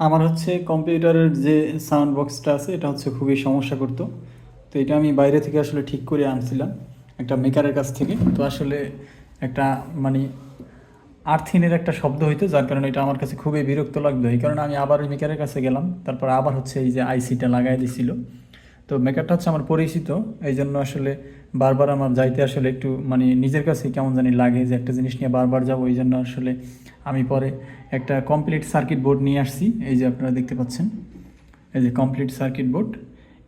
আমার হচ্ছে কম্পিউটারের যে সাউন্ড বক্সটা আছে, এটা হচ্ছে খুবই সমস্যা করতো। তো এটা আমি বাইরে থেকে আসলে ঠিক করে আনছিলাম একটা মেকারের কাছ থেকে। তো আসলে একটা মানে আর্থিনের একটা শব্দ হইতো, যার কারণে এটা আমার কাছে খুবই বিরক্ত লাগতো। এই কারণে আমি আবার ওই মেকারের কাছে গেলাম, তারপর আবার হচ্ছে এই যে আইসিটা লাগাই দিছিল। তো মেকারটা হচ্ছে আমার পরিচিত এই জন্য আসলে বারবার আমার যাইতে আসলে একটু মানে নিজের কাছে কেমন জানি লাগে যে একটা জিনিস নিয়ে বারবার যাব এই জন্য আসলে আমি পরে একটা কমপ্লিট সার্কিট বোর্ড নিয়ে আসছি। এই যে আপনারা দেখতে পাচ্ছেন। এই যে কমপ্লিট সার্কিট বোর্ড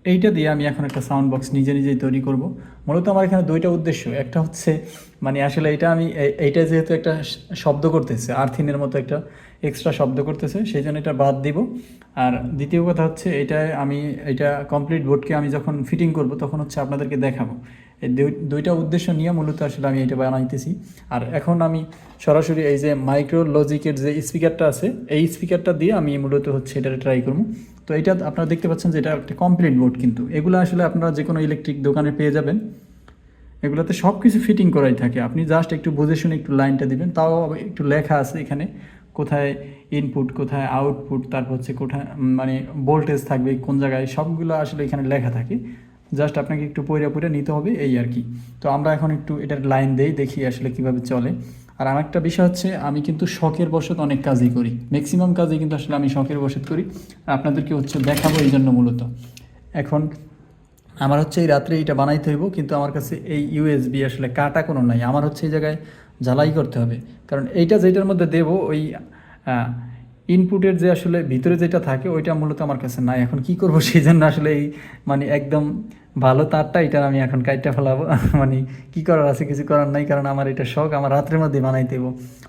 এইটা দিয়ে আমি এখন একটা সাউন্ড বক্স নিজে নিজেই তৈরি করব। মূলত আমার এখানে দুইটা উদ্দেশ্য। একটা হচ্ছে মানে আসলে এটা আমি এই- এইটা যেহেতু একটা শব্দ করতেছে, আর্থিনের মতো একটা এক্সট্রা শব্দ করতেছে, সেই জন্য এটা বাদ দিব। আর দ্বিতীয় কথা হচ্ছে, এটা আমি, এটা কমপ্লিট বোর্ডকে আমি যখন ফিটিং করব, তখন হচ্ছে আপনাদেরকে দেখাবো। এই দুইটা উদ্দেশ্য নিয়ে মূলত আসলে আমি এটা বানাইতেছি। আর এখন আমি সরাসরি এই যে মাইক্রো লজিকের যে স্পিকারটা আছে, এই স্পিকারটা দিয়ে আমি মূলত হচ্ছে এটা ট্রাই করব। তো এটা আপনারা দেখতে পাচ্ছেন যে এটা একটা কমপ্লিট বোর্ড কিন্তু। এগুলো আসলে আপনারা যে কোনো ইলেকট্রিক দোকানে পেয়ে যাবেন। এগুলোতে সব কিছু ফিটিং করাই থাকে। আপনি জাস্ট একটু বুঝে শুনে একটু লাইনটা দিবেন। তাও একটু লেখা আছে এখানে, কোথায় ইনপুট কোথায় আউটপুট তারপর হচ্ছে কোথায় মানে ভোল্টেজ থাকবে, কোন জায়গায়, সবগুলো আসলে এখানে লেখা থাকে। জাস্ট আপনাকে একটু পয়রা পয়রা নিতে হবে, এই আর কি। তো আমরা এখন একটু এটার লাইন দেই, দেখি আসলে কীভাবে চলে। আর আমার একটা বিষয় হচ্ছে, আমি কিন্তু শখের বসত অনেক কাজই করি। ম্যাক্সিমাম কাজই কিন্তু আসলে আমি শখের বসত করি। আপনাদেরকে হচ্ছে দেখাবো এই জন্য মূলত। এখন আমার হচ্ছে এই রাত্রে এটা বানাইতে হইব, কিন্তু আমার কাছে এই ইউএসবি আসলে কাটা কোনো নাই। আমার হচ্ছে এই জায়গায় জ্বালাই করতে হবে। কারণ এইটা যেটার মধ্যে দেব, ওই ইনপুটের যে আসলে ভিতরে যেটা থাকে, ওইটা মূলত আমার কাছে নাই। এখন কি করব সেই জন্য আসলে এই মানে একদম ভালো তারটা এটা আমি এখন কাইটটা ফেলাবো। মানে কি করার আছে কিছু করার নাই, কারণ আমার এটা শখ, আমার রাত্রের মধ্যে বানাই দেবো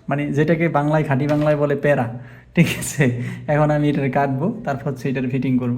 মানে যেটাকে বাংলায় খাঁটি বাংলায় বলে প্যারা ঠিক আছে? এখন আমি এটার কাটবো, তারপর হচ্ছে এটার ফিটিং করব।